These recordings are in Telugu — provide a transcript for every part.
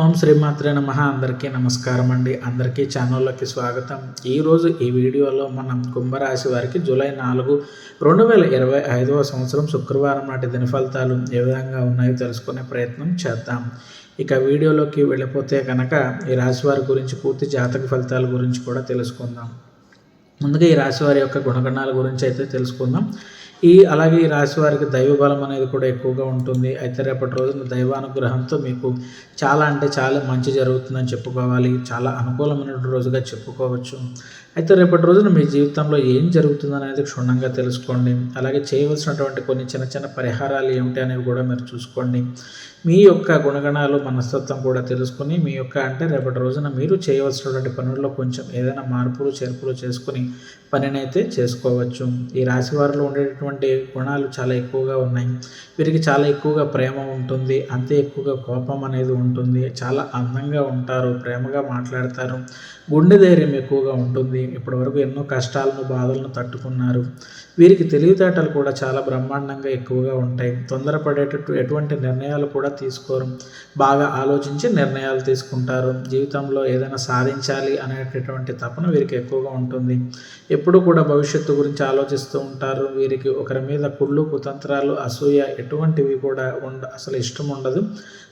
ఓం శ్రీమాత్రే నమ. అందరికీ నమస్కారం అండి. అందరికీ ఛానల్లోకి స్వాగతం. ఈరోజు ఈ వీడియోలో మనం కుంభరాశి వారికి జూలై నాలుగు రెండు వేల ఇరవై ఐదవ సంవత్సరం శుక్రవారం నాటి దిన ఫలితాలు ఏ విధంగా ఉన్నాయో తెలుసుకునే ప్రయత్నం చేద్దాం. ఇక వీడియోలోకి వెళ్ళిపోతే కనుక ఈ రాశి వారి గురించి పూర్తి జాతక ఫలితాల గురించి కూడా తెలుసుకుందాం. ముందుగా ఈ రాశి వారి యొక్క గుణగణాల గురించి అయితే తెలుసుకుందాం. ఈ అలాగే ఈ రాశి వారికి దైవ బలం అనేది కూడా ఎక్కువగా ఉంటుంది. అయితే రేపటి రోజున దైవానుగ్రహంతో మీకు చాలా అంటే చాలా మంచి జరుగుతుందని చెప్పుకోవాలి. చాలా అనుకూలమైన రోజుగా చెప్పుకోవచ్చు. అయితే రేపటి రోజున మీ జీవితంలో ఏం జరుగుతుంది అనేది క్షుణ్ణంగా తెలుసుకోండి. అలాగే చేయవలసినటువంటి కొన్ని చిన్న చిన్న పరిహారాలు ఏమిటి అనేవి కూడా మీరు చూసుకోండి. మీ యొక్క గుణగణాలు మనస్తత్వం కూడా తెలుసుకుని మీ యొక్క అంటే రేపటి రోజున మీరు చేయవలసినటువంటి పనుల్లో కొంచెం ఏదైనా మార్పులు చేర్పులు చేసుకుని పనినైతే చేసుకోవచ్చు. ఈ రాశి వారిలో ఉండేటటువంటి గుణాలు చాలా ఎక్కువగా ఉన్నాయి. వీరికి చాలా ఎక్కువగా ప్రేమ ఉంటుంది. అంతే ఎక్కువగా కోపం అనేది ఉంటుంది. చాలా అందంగా ఉంటారు. ప్రేమగా మాట్లాడతారు. గుండె ధైర్యం ఎక్కువగా ఉంటుంది. ఇప్పటివరకు ఎన్నో కష్టాలను బాధలను తట్టుకున్నారు. వీరికి తెలివితేటలు కూడా చాలా బ్రహ్మాండంగా ఎక్కువగా ఉంటాయి. తొందరపడేటట్టు ఎటువంటి నిర్ణయాలు కూడా తీసుకోరు. బాగా ఆలోచించి నిర్ణయాలు తీసుకుంటారు. జీవితంలో ఏదైనా సాధించాలి అనేటటువంటి తపన వీరికి ఎక్కువగా ఉంటుంది. ఎప్పుడు కూడా భవిష్యత్తు గురించి ఆలోచిస్తూ ఉంటారు. వీరికి ఒకరి మీద కుళ్ళు కుతంత్రాలు అసూయ ఎటువంటివి కూడా ఉండ అసలు ఇష్టం ఉండదు.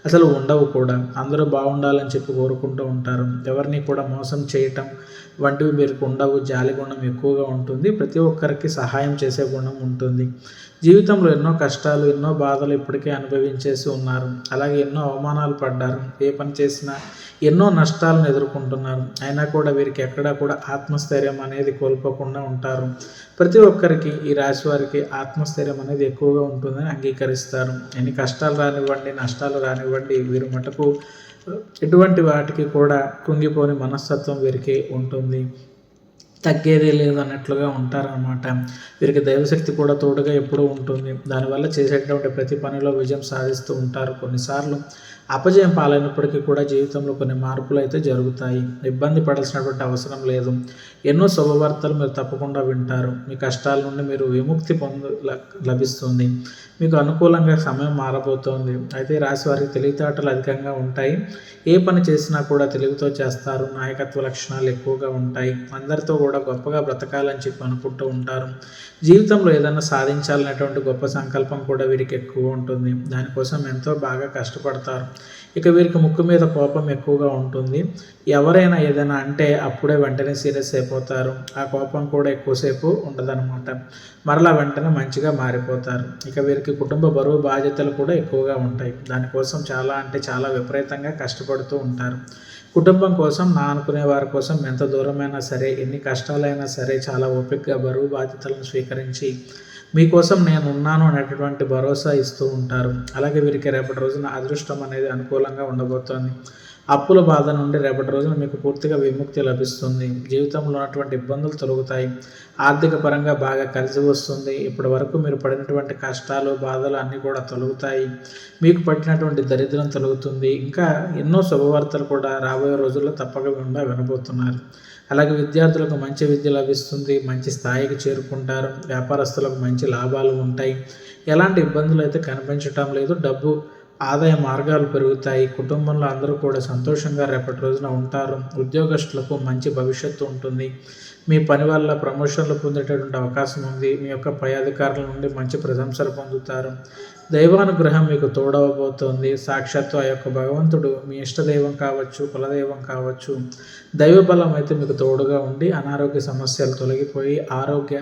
అసలు ఉండవు కూడా. అందరూ బాగుండాలని చెప్పి కోరుకుంటూ ఉంటారు. ఎవరిని కూడా మోసం చేయటం వంటివి మీరు ఉండవు. జాలి గుణం ఎక్కువగా ఉంటుంది. ప్రతి ఒక్కరికి సహాయం చేసే గుణం ఉంటుంది. జీవితంలో ఎన్నో కష్టాలు ఎన్నో బాధలు ఇప్పటికే అనుభవించేసి ఉన్నారు. అలాగే ఎన్నో అవమానాలు పడ్డారు. ఏ పని చేసినా ఎన్నో నష్టాలను ఎదుర్కొంటున్నారు. అయినా కూడా వీరికి ఎక్కడా కూడా ఆత్మస్థైర్యం అనేది కోల్పోకుండా ఉంటారు. ప్రతి ఒక్కరికి ఈ రాశి వారికి ఆత్మస్థైర్యం అనేది ఎక్కువగా ఉంటుందని అంగీకరిస్తారు. ఎన్ని కష్టాలు రానివ్వండి నష్టాలు రానివ్వండి వీరు మటుకు ఎటువంటి వాటికి కూడా కుంగిపోని మనస్తత్వం వీరికి ఉంటుంది. తగ్గేదే లేదు అన్నట్లుగా ఉంటారనమాట వీరికి దైవశక్తి కూడా తోడుగా ఎప్పుడూ ఉంటుంది. దానివల్ల చేసేటటువంటి ప్రతి పనిలో విజయం సాధిస్తూ ఉంటారు. కొన్నిసార్లు అపజయం పాలైనప్పటికీ కూడా జీవితంలో కొన్ని మార్పులు అయితే జరుగుతాయి. ఇబ్బంది పడాల్సినటువంటి అవసరం లేదు. ఎన్నో శుభవార్తలు మీరు తప్పకుండా వింటారు. మీ కష్టాల నుండి మీరు విముక్తి పొంద లభిస్తుంది. మీకు అనుకూలంగా సమయం మారబోతోంది. అయితే రాశి వారికి తెలివితేటలు అధికంగా ఉంటాయి. ఏ పని చేసినా కూడా తెలివితో చేస్తారు. నాయకత్వ లక్షణాలు ఎక్కువగా ఉంటాయి. అందరితో కూడా గొప్పగా బ్రతకాలని చెప్పి అనుకుంటూ ఉంటారు. జీవితంలో ఏదైనా సాధించాలనేటువంటి గొప్ప సంకల్పం కూడా వీరికి ఎక్కువ ఉంటుంది. దానికోసం ఎంతో బాగా కష్టపడతారు. ఇక వీరికి ముక్కు మీద కోపం ఎక్కువగా ఉంటుంది. ఎవరైనా ఏదైనా అంటే అప్పుడే వెంటనే సీరియస్ అయిపోతారు. ఆ కోపం కూడా ఎక్కువసేపు ఉండదన్నమాట. మరలా వెంటనే మంచిగా మారిపోతారు. ఇక వీరికి కుటుంబ బరువు బాధ్యతలు కూడా ఎక్కువగా ఉంటాయి. దానికోసం చాలా అంటే చాలా విపరీతంగా కష్టపడుతూ ఉంటారు. కుటుంబం కోసం నా అనుకునే వారి కోసం ఎంత దూరమైనా సరే ఎన్ని కష్టాలైనా సరే చాలా ఓపికగా బరువు బాధ్యతలను స్వీకరించి మీకోసం నేను ఉన్నాను అనేటటువంటి భరోసా ఇస్తూ ఉంటారు. అలాగే వీరికి రేపటి రోజున అదృష్టం అనేది అనుకూలంగా ఉండబోతోంది. అప్పుల బాధ నుండి రేపటి రోజున మీకు పూర్తిగా విముక్తి లభిస్తుంది. జీవితంలో ఉన్నటువంటి ఇబ్బందులు తొలగుతాయి. ఆర్థిక పరంగా బాగా కలిసి వస్తుంది. ఇప్పటి వరకు మీరు పడినటువంటి కష్టాలు బాధలు అన్నీ కూడా తొలగుతాయి. మీకు పట్టినటువంటి దరిద్రం తొలగుతుంది. ఇంకా ఎన్నో శుభవార్తలు కూడా రాబోయే రోజుల్లో తప్పకుండా వినబోతున్నారు. అలాగే విద్యార్థులకు మంచి విద్య లభిస్తుంది. మంచి స్థాయికి చేరుకుంటారు. వ్యాపారస్తులకు మంచి లాభాలు ఉంటాయి. ఎలాంటి ఇబ్బందులు అయితే కనిపించటం లేదు. డబ్బు ఆదాయ మార్గాలు పెరుగుతాయి కుటుంబంలో అందరూ కూడా సంతోషంగా రేపటి రోజున ఉంటారు ఉద్యోగస్తులకు మంచి భవిష్యత్తు ఉంటుంది. మీ పని వల్ల ప్రమోషన్లు పొందేటటువంటి అవకాశం ఉంది. మీ యొక్క పై అధికారుల నుండి మంచి ప్రశంసలు పొందుతారు. దైవానుగ్రహం మీకు తోడవబోతోంది. సాక్షాత్తు ఆ యొక్క భగవంతుడు మీ ఇష్టదైవం కావచ్చు కులదైవం కావచ్చు. దైవ బలం అయితే మీకు తోడుగా ఉండి అనారోగ్య సమస్యలు తొలగిపోయి ఆరోగ్య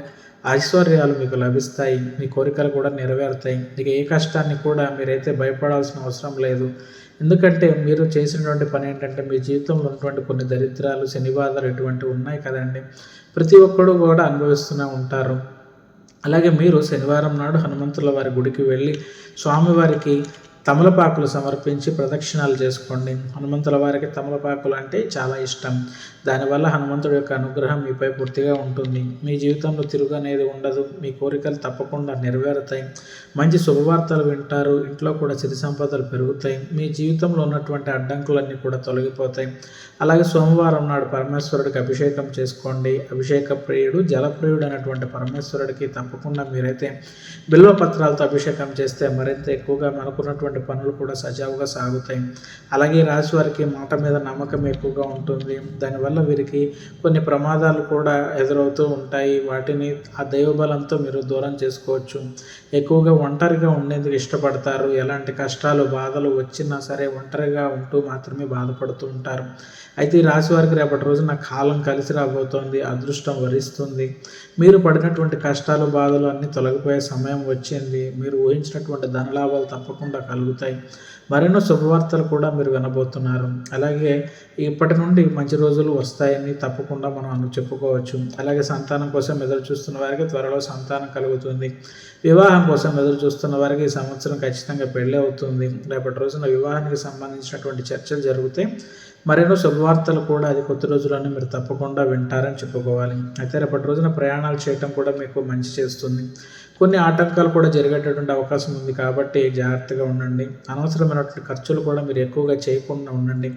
ఐశ్వర్యాలు మీకు లభిస్తాయి మీ కోరికలు కూడా నెరవేరుతాయి. ఇక ఏ కష్టాన్ని కూడా మీరైతే భయపడాల్సిన అవసరం లేదు. ఎందుకంటే మీరు చేసినటువంటి పని ఏంటంటే మీ జీవితంలో ఉన్నటువంటి కొన్ని దరిద్రాలు శనివాదాలు ఇటువంటివి ఉన్నాయి కదండి. ప్రతి ఒక్కడు కూడా అనుభవిస్తూనే ఉంటారు. అలాగే మీరు శనివారం నాడు హనుమంతుల వారి గుడికి వెళ్ళి స్వామివారికి తమలపాకులు సమర్పించి ప్రదక్షిణాలు చేసుకోండి. హనుమంతుల వారికి తమలపాకులు అంటే చాలా ఇష్టం. దానివల్ల హనుమంతుడి యొక్క అనుగ్రహం మీపై పూర్తిగా ఉంటుంది. మీ జీవితంలో తిరుగు అనేది ఉండదు. మీ కోరికలు తప్పకుండా నెరవేరుతాయి. మంచి శుభవార్తలు వింటారు. ఇంట్లో కూడా సిరి సంపదలు పెరుగుతాయి. మీ జీవితంలో ఉన్నటువంటి అడ్డంకులన్నీ కూడా తొలగిపోతాయి. అలాగే సోమవారం నాడు పరమేశ్వరుడికి అభిషేకం చేసుకోండి. అభిషేక ప్రియుడు జలప్రియుడు అనేటువంటి పరమేశ్వరుడికి తప్పకుండా మీరైతే బిల్వ పత్రాలతో అభిషేకం చేస్తే మరింత ఎక్కువగా మనకున్నటువంటి అనుకున్నటువంటి పనులు కూడా సజావుగా సాగుతాయి. అలాగే రాశి వారికి మాట మీద నమ్మకం ఎక్కువగా ఉంటుంది. దానివల్ల వీరికి కొన్ని ప్రమాదాలు కూడా ఎదురవుతూ ఉంటాయి. వాటిని ఆ దైవబలంతో మీరు దూరం చేసుకోవచ్చు. ఎక్కువగా ఒంటరిగా ఉండేందుకు ఇష్టపడతారు. ఎలాంటి కష్టాలు బాధలు వచ్చినా సరే ఒంటరిగా ఉంటూ మాత్రమే బాధపడుతూ ఉంటారు. అయితే ఈ రాశి వారికి రేపటి రోజున కాలం కలిసి రాబోతోంది. అదృష్టం వరిస్తుంది. మీరు పడినటువంటి కష్టాలు బాధలు అన్నీ తొలగిపోయే సమయం వచ్చింది. మీరు ఊహించినటువంటి ధనలాభాలు తప్పకుండా కలుగుతాయి మరెన్నో శుభవార్తలు కూడా మీరు వినబోతున్నారు. అలాగే ఇప్పటి నుండి మంచి రోజులు వస్తాయని తప్పకుండా మనం అను చెప్పుకోవచ్చు. అలాగే సంతానం కోసం ఎదురు చూస్తున్న వారికి త్వరలో సంతానం కలుగుతుంది. వివాహం కోసం ఎదురు చూస్తున్న వారికి ఈ సంవత్సరం ఖచ్చితంగా పెళ్ళి అవుతుంది. రేపటి రోజున వివాహానికి సంబంధించినటువంటి చర్చలు జరిగితే మరెన్నో శుభవార్తలు కూడా అది కొద్ది రోజుల్లోనే మీరు తప్పకుండా వింటారని చెప్పుకోవాలి. అయితే రేపటి రోజున ప్రయాణాలు చేయటం కూడా మీకు మంచి చేస్తుంది. కొన్ని ఆటంకాలు కూడా జరిగేటటువంటి అవకాశం ఉంది కాబట్టి జాగ్రత్తగా ఉండండి. అనవసరమైనటువంటి ఖర్చులు కూడా మీరు ఎక్కువగా చేయకుండా ఉండండి.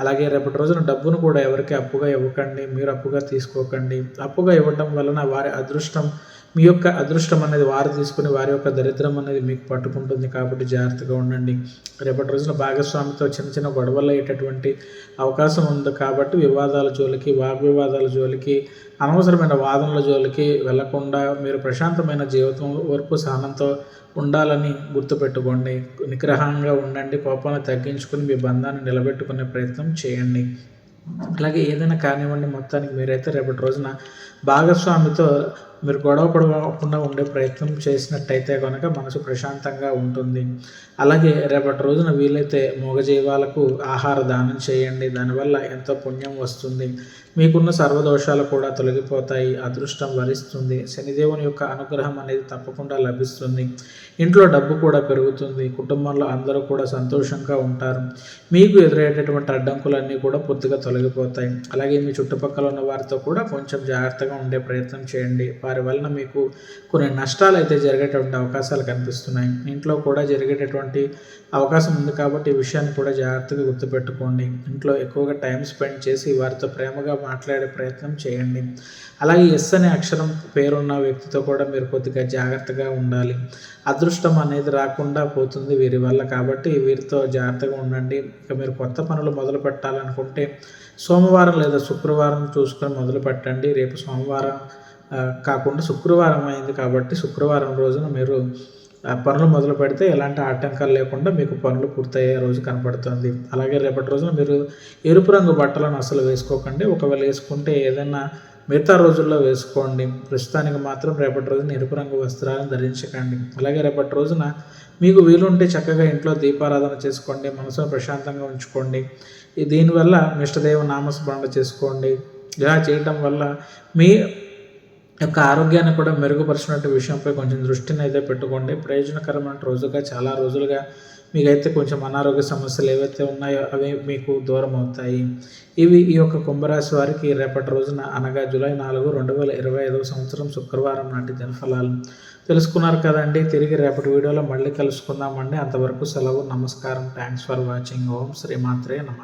అలాగే రేపటి రోజున డబ్బును కూడా ఎవరికి అప్పుగా ఇవ్వకండి. మీరు అప్పుగా తీసుకోకండి. అప్పుగా ఇవ్వడం వలన వారి అదృష్టం మీ యొక్క అదృష్టం అనేది వారు తీసుకుని వారి యొక్క దరిద్రం అనేది మీకు పట్టుకుంటుంది కాబట్టి జాగ్రత్తగా ఉండండి. రేపటి రోజున భాగస్వామితో చిన్న చిన్న గొడవలు అయ్యేటటువంటి అవకాశం ఉంది కాబట్టి వివాదాల జోలికి వాగ్వివాదాల జోలికి అనవసరమైన వాదనల జోలికి వెళ్ళకుండా మీరు ప్రశాంతమైన జీవితం ఓర్పు సహనంతో ఉండాలని గుర్తుపెట్టుకోండి. నిగ్రహంగా ఉండండి. కోపాన్ని తగ్గించుకుని మీ బంధాన్ని నిలబెట్టుకునే ప్రయత్నం చేయండి. అలాగే ఏదైనా కానివ్వండి మొత్తానికి మీరైతే రేపటి రోజున భాగస్వామితో మీరు గొడవ పడకుండా ఉండే ప్రయత్నం చేసినట్టయితే కనుక మనసు ప్రశాంతంగా ఉంటుంది. అలాగే రేపటి రోజున వీలైతే మూగజీవాలకు ఆహార దానం చేయండి. దానివల్ల ఎంతో పుణ్యం వస్తుంది. మీకున్న సర్వదోషాలు కూడా తొలగిపోతాయి. అదృష్టం వరిస్తుంది. శనిదేవుని యొక్క అనుగ్రహం అనేది తప్పకుండా లభిస్తుంది. ఇంట్లో డబ్బు కూడా పెరుగుతుంది. కుటుంబంలో అందరూ కూడా సంతోషంగా ఉంటారు. మీకు ఎదురయ్యేటటువంటి అడ్డంకులన్నీ కూడా పూర్తిగా తొలగిపోతాయి. అలాగే మీ చుట్టుపక్కల ఉన్న వారితో కూడా కొంచెం జాగ్రత్తగా ఉండే ప్రయత్నం చేయండి. వారి వలన మీకు కొన్ని నష్టాలు అయితే జరిగేటువంటి అవకాశాలు కనిపిస్తున్నాయి. ఇంట్లో కూడా జరిగేటటువంటి అవకాశం ఉంది కాబట్టి ఈ విషయాన్ని కూడా జాగ్రత్తగా గుర్తుపెట్టుకోండి. ఇంట్లో ఎక్కువగా టైం స్పెండ్ చేసి వారితో ప్రేమగా మాట్లాడే ప్రయత్నం చేయండి. అలాగే ఎస్ అనే అక్షరం పేరున్న వ్యక్తితో కూడా మీరు కొద్దిగా జాగ్రత్తగా ఉండాలి. అదృష్టం అనేది రాకుండా పోతుంది వీరి వల్ల కాబట్టి వీరితో జాగ్రత్తగా ఉండండి. ఇక మీరు కొత్త పనులు మొదలు పెట్టాలనుకుంటే సోమవారం లేదా శుక్రవారం చూసుకొని మొదలు పెట్టండి. రేపు సోమవారం కాకుండా శుక్రవారం అయింది కాబట్టి శుక్రవారం రోజున మీరు పనులు మొదలు పెడితే ఎలాంటి ఆటంకాలు లేకుండా మీకు పనులు పూర్తయ్యే రోజు కనపడుతుంది. అలాగే రేపటి రోజున మీరు ఎరుపు రంగు బట్టలను అసలు వేసుకోకండి. ఒకవేళ వేసుకుంటే ఏదైనా మిగతా రోజుల్లో వేసుకోండి. ప్రస్తుతానికి మాత్రం రేపటి రోజున ఎరుపు రంగు వస్త్రాలను ధరించకండి. అలాగే రేపటి రోజున మీకు వీలుంటే చక్కగా ఇంట్లో దీపారాధన చేసుకోండి. మనసును ప్రశాంతంగా ఉంచుకోండి. దీనివల్ల ఇష్టదేవ నామస్మరణ చేసుకోండి. ఇలా చేయటం వల్ల మీ యొక్క ఆరోగ్యాన్ని కూడా మెరుగుపరిచినట్టు విషయంపై కొంచెం దృష్టిని అయితే పెట్టుకోండి. ప్రయోజనకరమైన రోజుగా చాలా రోజులుగా మీకైతే కొంచెం అనారోగ్య సమస్యలు ఏవైతే ఉన్నాయో అవి మీకు దూరం అవుతాయి. ఇవి ఈ యొక్క కుంభరాశి వారికి రేపటి రోజున అనగా జూలై నాలుగు రెండు వేల ఇరవై ఐదవ సంవత్సరం శుక్రవారం నాటి దినఫలాలు. తెలుసుకున్నారు కదండి. తిరిగి రేపటి వీడియోలో మళ్ళీ కలుసుకుందామండి. అంతవరకు సెలవు నమస్కారం. థ్యాంక్స్ ఫర్ వాచింగ్ ఓం శ్రీమాత్రే నమ.